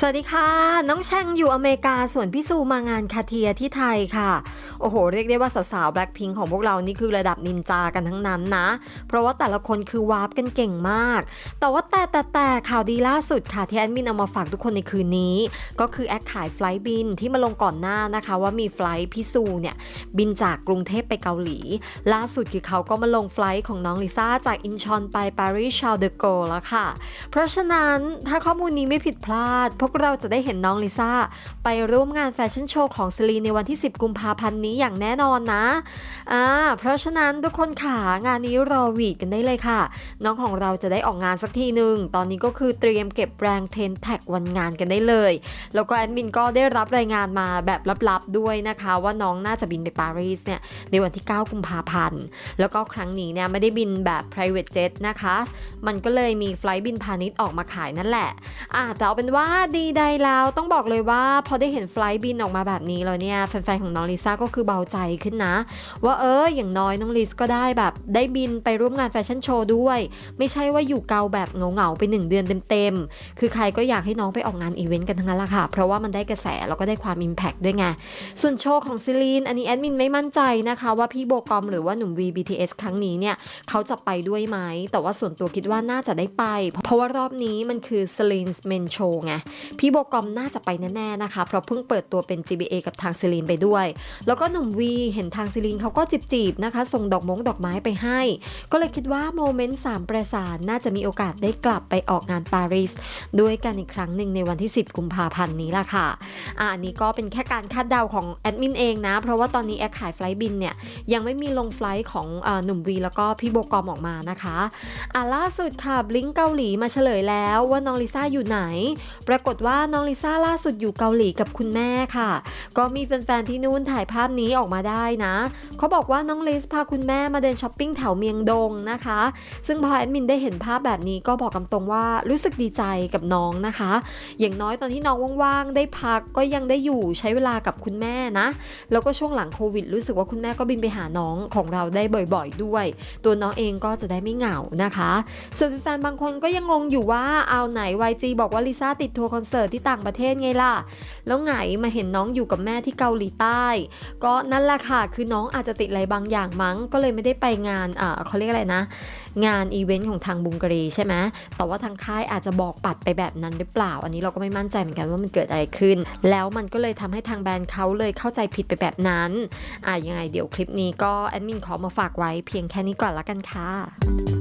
สวัสดีค่ะ น้องแชงอยู่อเมริกาส่วนพี่ซูมางานคาเทียที่ไทยค่ะ โอ้โห เรียกได้ว่าสาวๆแบล็คพิงของพวกเรานี่คือระดับนินจากันทั้งนั้นนะ เพราะว่าแต่ละคนคือวาร์ปกันเก่งมาก แต่ว่าแต่แต่แต่ข่าวดีล่าสุดค่ะที่แอดมินเอามาฝากทุกคนในคืนนี้ ก็คือแอดขายไฟล์บินที่มาลงก่อนหน้านะคะ ว่ามีไฟล์พี่ซูเนี่ยบินจากกรุงเทพไปเกาหลี ล่าสุดคือเขาก็มาลงไฟล์ของน้องลิซ่าจากอินชอนไปปารีสชาลเดอโกแล้วค่ะ เพราะฉะนั้นถ้าข้อมูลนี้ไม่ผิดพลาด พวกเราจะได้เห็นน้องลิซ่าไปร่วมงานแฟชั่นโชว์ของซลีในวันที่ 10 กุมภาพันธ์นี้อย่างแน่นอนนะอ่าเพราะฉะนั้นทุกคนขางานนี้รอวีดกันได้เลยค่ะ น้องของเราจะได้ออกงานสักทีหนึ่งตอนนี้ก็คือเตรียมเก็บแรงเทนแท็กวันงานกันได้เลย แล้วก็แอดมินก็ได้รับรายงานมาแบบลับๆด้วยนะคะ ว่าน้องน่าจะบินไปปารีสเนี่ยในวันที่ 9 กุมภาพันธ์แล้วก็ครั้งนี้เนี่ยไม่ได้บินแบบ private jet นะคะ มันก็เลยมีไฟล์บินพาณิชย์ออกมาขายนั่นแหละอ่าแต่เอาเป็นว่าดีใดแล้วต้องบอกเลยว่าพอได้เห็นไฟล์บินออกมาแบบนี้แล้วเนี่ยแฟนๆของน้องลิซ่าก็คือเบาใจขึ้นนะ ว่าเอออย่างน้อยน้องลิซก็ได้แบบ ได้บินไปร่วมงานแฟชั่นโชว์ด้วย ไม่ใช่ว่าอยู่เกาแบบเหงาๆไปหนึ่งเดือนเต็มๆ คือใครก็อยากให้น้องไปออกงานอีเวนต์กันทั้งนั้นละค่ะ เพราะว่ามันได้กระแสแล้วก็ได้ความอิมแพกด้วยไง ส่วนโชว์ของซิลีนอันนี้แอดมินไม่มั่นใจนะคะว่าพี่โบกอมหรือว่าหนุ่ม VBTS ครั้งนี้เนี่ยเขาจะไปด้วยไหม แต่ว่าส่วนตัวคิดว่าน่าจะได้ไป เพราะว่ารอบนี้มันคือ Celine's Men Show ไง พี่โบกอมน่าจะไปแน่ๆนะคะ เพราะเพิ่งเปิดตัวเป็น GBA กับทางซิลีนไปด้วย แล้วก็หนุ่มวีเห็นทางซิลีนเขาก็จีบๆนะคะ ส่งดอกมงดอกไม้ไปให้ ก็เลยคิดว่าโมเมนต์สามประสานน่าจะมีโอกาสได้กลับไปออกงานปารีสด้วยกันอีกครั้งหนึ่งในวันที่ 10 กุมภาพันธ์นี้ล่ะค่ะอันนี้ก็เป็นแค่การคาดเดาของแอดมินเองนะ เพราะว่าตอนนี้แอดขายไฟล์บินเนี่ยยังไม่มีลงไฟล์ของอหนุ่มวีแล้วก็พี่โบกอมออกมานะคะอ่าล่าสุดค่ะบลิงเกาหลีมาเฉลยแล้วว่าน้องลิซ่าอยู่ไหน ปรากฏว่าน้องลิซ่าล่าสุดอยู่เกาหลีกับคุณแม่ค่ะ ก็มีแฟนๆที่นู่นถ่ายภาพนี้ออกมาได้นะ เขาบอกว่าน้องลิซพาคุณแม่มาเดินช้อปปิ้งแถวเมียงดงนะคะ ซึ่งพอแอดมินได้เห็นภาพแบบนี้ก็บอกกำตรงว่ารู้สึกดีใจกับน้องนะคะ อย่างน้อยตอนที่น้องว่างๆ ได้พักก็ยังได้อยู่ใช้เวลากับคุณแม่นะ แล้วก็ช่วงหลังโควิด รู้สึกว่าคุณแม่ก็บินไปหาน้องของเราได้บ่อยๆด้วย ตัวน้องเองก็จะได้ไม่เหงานะคะ ส่วนแฟนๆบางคนก็ยังงงอยู่ว่าเอาไหน YG บอกว่าลิซ่าติดทัวร์คอนเสิร์ตที่ต่างประเทศไงล่ะ แล้วไงมาเห็นน้องอยู่กับแม่ที่เกาหลีใต้ก็นั่นแหละค่ะ คือน้องอาจจะติดอะไรบางอย่างมั้ง ก็เลยไม่ได้ไปงานอ่าเขาเรียกอะไรนะ งานอีเวนต์ของทางบุงกรีใช่ไหมแต่ว่าทางค่ายอาจจะบอกปัดไปแบบนั้นหรือเปล่า อันนี้เราก็ไม่มั่นใจเหมือนกันว่ามันเกิดอะไรขึ้น แล้วมันก็เลยทำให้ทางแบรนด์เขาเลยเข้าใจผิดไปแบบนั้นอะยังไงเดี๋ยวคลิปนี้ก็แอดมินขอมาฝากไว้เพียงแค่นี้ก่อนละกันค่ะ